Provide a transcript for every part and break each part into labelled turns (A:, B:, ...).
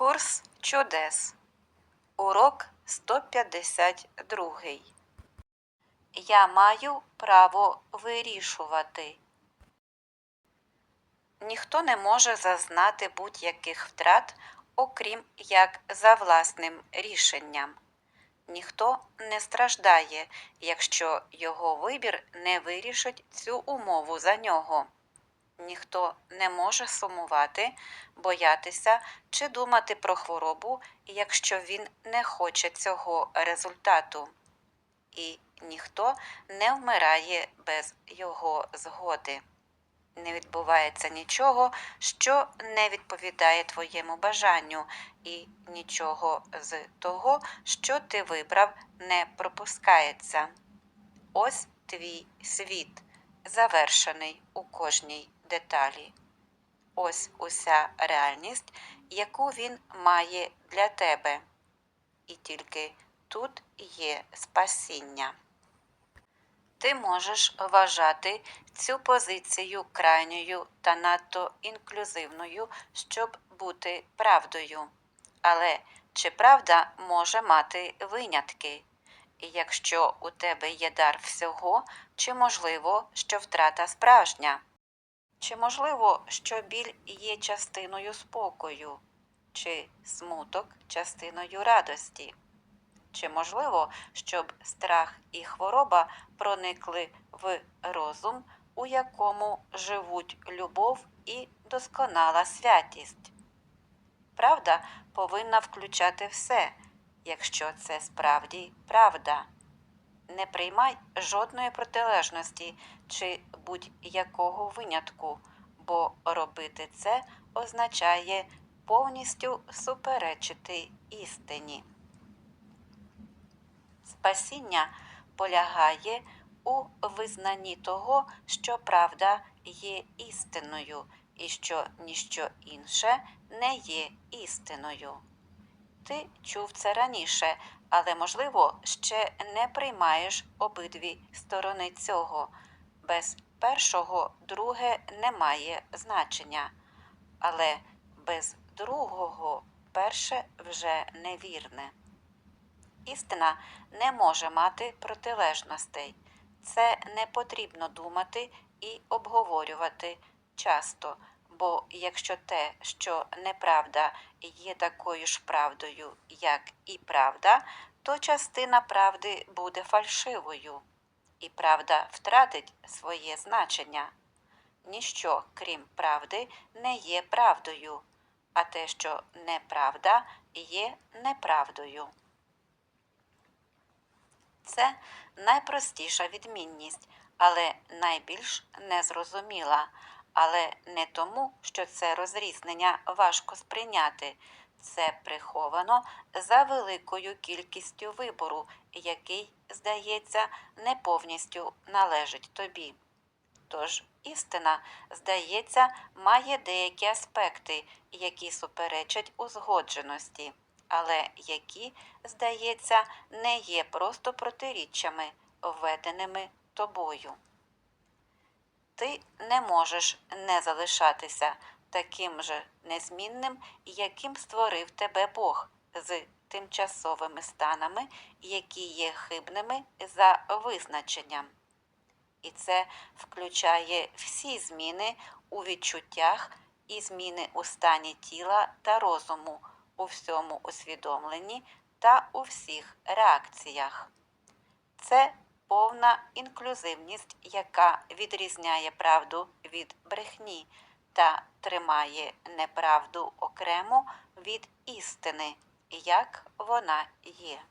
A: Курс чудес. Урок 152. Я маю право вирішувати. Ніхто не може зазнати будь-яких втрат, окрім як за власним рішенням. Ніхто не страждає, якщо його вибір не вирішить цю умову за нього. Ніхто не може сумувати, боятися чи думати про хворобу, якщо він не хоче цього результату. І ніхто не вмирає без його згоди. Не відбувається нічого, що не відповідає твоєму бажанню, і нічого з того, що ти вибрав, не пропускається. Ось твій світ, завершений у кожній деталі. Ось уся реальність, яку він має для тебе. І тільки тут є спасіння. Ти можеш вважати цю позицію крайньою та надто інклюзивною, щоб бути правдою. Але чи правда може мати винятки? І якщо у тебе є дар всього, чи можливо, що втрата справжня? Чи можливо, що біль є частиною спокою, чи смуток частиною радості? Чи можливо, щоб страх і хвороба проникли в розум, у якому живуть любов і досконала святість? Правда повинна включати все, якщо це справді правда. Не приймай жодної протилежності чи будь-якого винятку, бо робити це означає повністю суперечити істині. Спасіння полягає у визнанні того, що правда є істиною і що ніщо інше не є істиною. Ти чув це раніше, але, можливо, ще не приймаєш обидві сторони цього. Без першого друге не має значення, але без другого перше вже невірне. Істина не може мати протилежностей. Це не потрібно думати і обговорювати часто, бо якщо те, що неправда, є такою ж правдою, як і правда, то частина правди буде фальшивою, і правда втратить своє значення. Ніщо, крім правди, не є правдою, а те, що неправда, є неправдою. Це найпростіша відмінність, але найбільш незрозуміла. Але не тому, що це розрізнення важко сприйняти. Це приховано за великою кількістю вибору, який, здається, не повністю належить тобі. Тож істина, здається, має деякі аспекти, які суперечать узгодженості, але які, здається, не є просто протиріччями, введеними тобою. Ти не можеш не залишатися таким же незмінним, яким створив тебе Бог, з тимчасовими станами, які є хибними за визначенням. І це включає всі зміни у відчуттях і зміни у стані тіла та розуму, у всьому усвідомленні та у всіх реакціях. Це повна інклюзивність, яка відрізняє правду від брехні та тримає неправду окремо від істини, як вона є.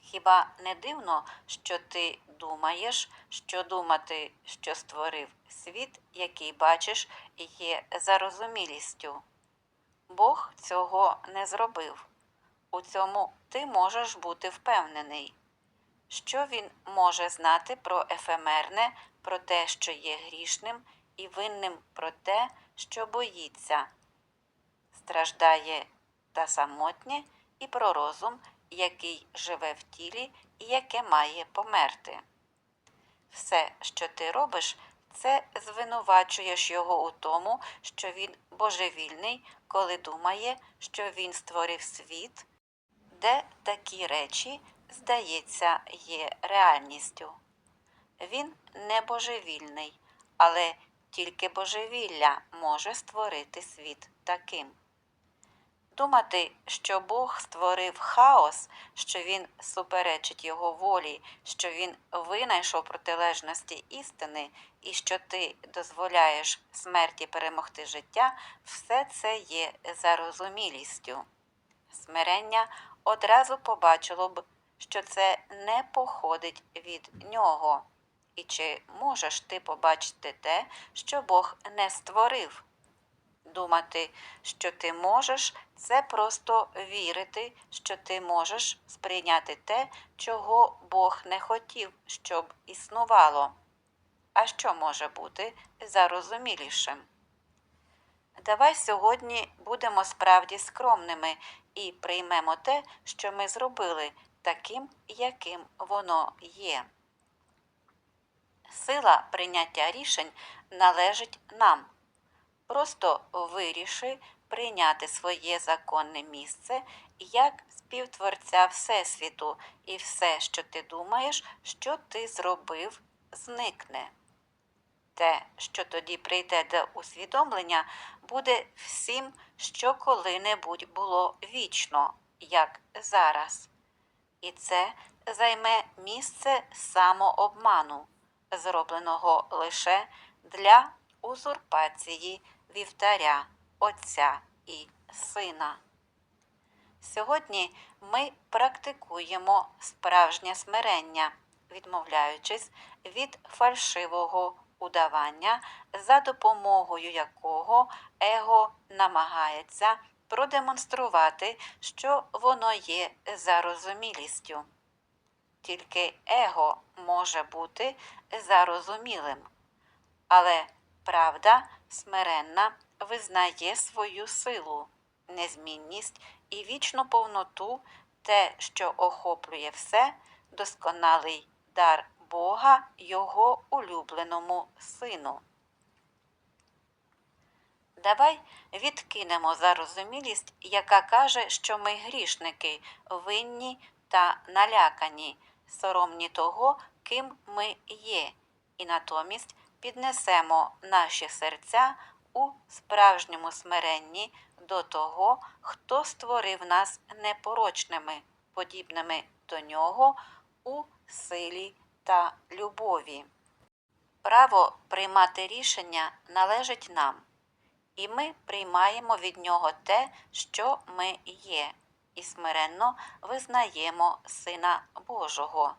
A: Хіба не дивно, що ти думаєш, що думати, що створив світ, який бачиш, є зарозумілістю? Бог цього не зробив. У цьому ти можеш бути впевнений. Що він може знати про ефемерне, про те, що є грішним, і винним про те, що боїться, страждає та самотнє, і про розум, який живе в тілі і яке має померти. Все, що ти робиш, це звинувачуєш його у тому, що він божевільний, коли думає, що він створив світ, де такі речі, здається, є реальністю. Він не божевільний, але тільки божевілля може створити світ таким. Думати, що Бог створив хаос, що він суперечить його волі, що він винайшов протилежності істини і що ти дозволяєш смерті перемогти життя, все це є зарозумілістю. Смирення одразу побачило б, що це не походить від нього. І чи можеш ти побачити те, що Бог не створив? Думати, що ти можеш, це просто вірити, що ти можеш сприйняти те, чого Бог не хотів, щоб існувало. А що може бути зарозумілішим? Давай сьогодні будемо справді скромними і приймемо те, що ми зробили, таким, яким воно є. Сила прийняття рішень належить нам. Просто виріши прийняти своє законне місце як співтворця Всесвіту, і все, що ти думаєш, що ти зробив, зникне. Те, що тоді прийде до усвідомлення, буде всім, що коли-небудь було вічно, як зараз. І це займе місце самообману, зробленого лише для узурпації вівтаря Отця і Сина. Сьогодні ми практикуємо справжнє смирення, відмовляючись від фальшивого удавання, за допомогою якого его намагається продемонструвати, що воно є зарозумілістю. Тільки его може бути зарозумілим. Але правда смиренна визнає свою силу, незмінність і вічну повноту, те, що охоплює все, досконалий дар Бога Його улюбленому сину. Давай відкинемо зарозумілість, яка каже, що ми грішники, винні та налякані, соромні того, ким ми є, і натомість піднесемо наші серця у справжньому смиренні до того, хто створив нас непорочними, подібними до нього у силі та любові. Право приймати рішення належить нам, і ми приймаємо від нього те, що ми є, і смиренно визнаємо Сина Божого.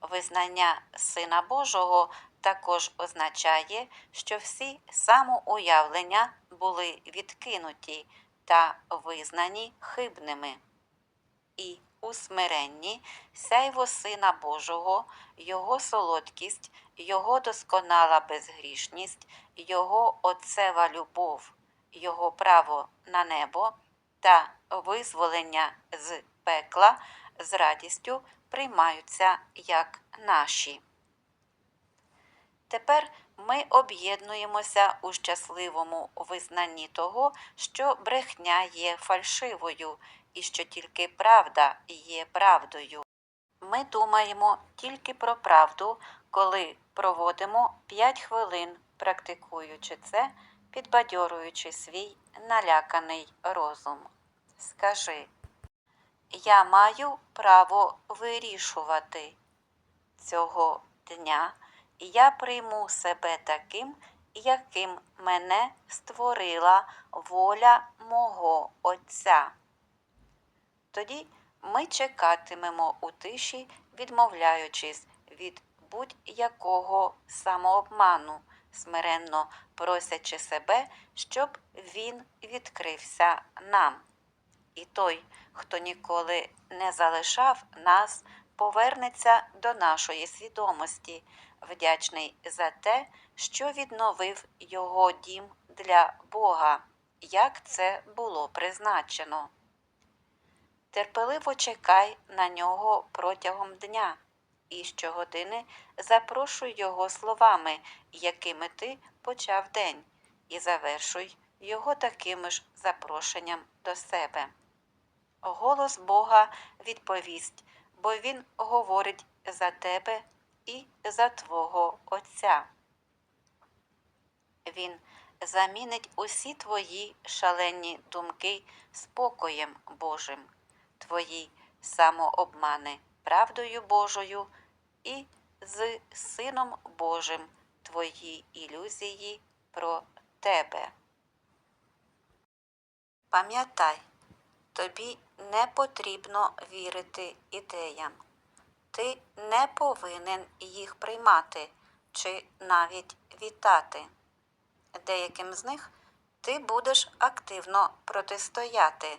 A: Визнання Сина Божого також означає, що всі самоуявлення були відкинуті та визнані хибними. І у смиренні сяйво Сина Божого, Його солодкість, Його досконала безгрішність, Його Отцева любов, Його право на небо та визволення з пекла з радістю приймаються як наші. Тепер ми об'єднуємося у щасливому визнанні того, що брехня є фальшивою і що тільки правда є правдою. Ми думаємо тільки про правду, коли проводимо 5 хвилин, практикуючи це, підбадьорюючи свій наляканий розум. Скажи, я маю право вирішувати цього дня я прийму себе таким, яким мене створила воля мого Отця. Тоді ми чекатимемо у тиші, відмовляючись від будь-якого самообману, смиренно просячи себе, щоб він відкрився нам. І той, хто ніколи не залишав нас, повернеться до нашої свідомості вдячний за те, що відновив його дім для Бога, як це було призначено. Терпеливо чекай на нього протягом дня, і щогодини запрошуй його словами, якими ти почав день, і завершуй його таким ж запрошенням до себе. Голос Бога відповість, бо Він говорить за тебе і за твого Отця. Він замінить усі твої шалені думки спокоєм Божим, твої самообмани правдою Божою і з Сином Божим твої ілюзії про тебе. Пам'ятай, тобі не потрібно вірити ідеям. Ти не повинен їх приймати чи навіть вітати. Деяким з них ти будеш активно протистояти.